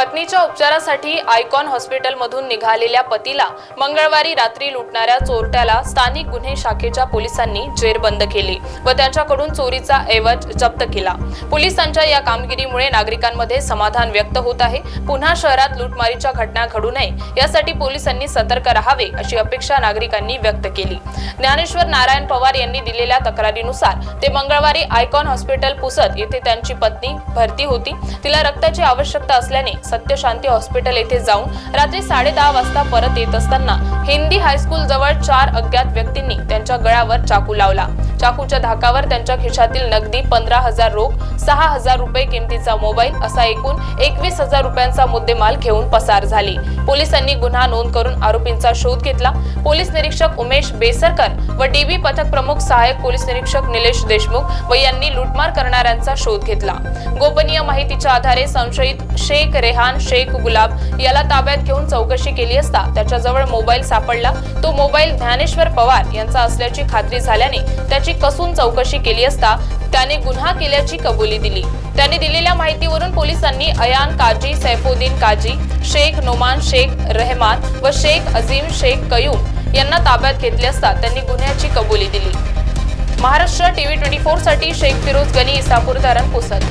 पत्नीच्या उपचारासाठी आयकॉन हॉस्पिटलमधून निघालेल्या पतीला मंगळवारी रात्री लुटणाऱ्या चोरट्याला स्थानिक गुन्हे शाखेच्या पोलिसांनी जेरबंद केली व त्यांच्याकडून चोरीचा ऐवज जप्त केला. पोलिसांच्या या कामगिरीमुळे नागरिकांमध्ये समाधान व्यक्त होत आहे. पुन्हा शहरात लुटमारीच्या घटना घडू नये यासाठी पोलिसांनी सतर्क राहावे अशी अपेक्षा नागरिकांनी व्यक्त केली. ज्ञानेश्वर नारायण पवार यांनी दिलेल्या तक्रारीनुसार ते मंगळवारी आयकॉन हॉस्पिटल पुसद येथे त्यांची पत्नी भरती होती. तिला रक्ताची आवश्यकता असल्याने सत्यशांती हॉस्पिटल येथे जाऊन रात्री साडेदहा वाजता परत येत असताना हिंदी हायस्कूल जवळ चार अज्ञात व्यक्तींनी त्यांच्या गळ्यावर चाकू लावला. चाकूच्या धाकावर त्यांच्या खिशातील नगदी पंधरा हजार रोख सहा हजार रुपये किमतीचा मोबाईल असा एकूण एकवीस हजार रुपयांचा मुद्देमाल घेऊन पसार झाली. पोलिसांनी गुन्हा नोंद करून आरोपींचा शोध घेतला. पोलीस निरीक्षक उमेश बेसरकर व डीबी पथक प्रमुख सहाय्यक पोलीस निरीक्षक निलेश देशमुख व यांनी लुटमार करणाऱ्यांचा शोध घेतला. गोपनीय माहितीच्या आधारे संशयित शेख रेहान शेख गुलाब याला ताब्यात घेऊन चौकशी केली असता त्याच्याजवळ मोबाईल सापडला. तो मोबाईल ज्ञानेश्वर पवार यांचा असल्याची खात्री झाल्याने त्याची कसून चौकशी केली असता त्याने गुन्हा केल्याची कबुली दिली. त्याने दिलेल्या माहितीवरून पोलिसांनी अयान काजी सैफुद्दीन काजी शेख नोमान शेख रहमान व शेख अझीम शेख कयूम यांना ताब्यात घेतले असता त्यांनी गुन्ह्याची कबुली दिली. महाराष्ट्र टीव्ही ट्वेंटी फोरसाठी शेख फिरोज गनी इसापूर धरण पुसद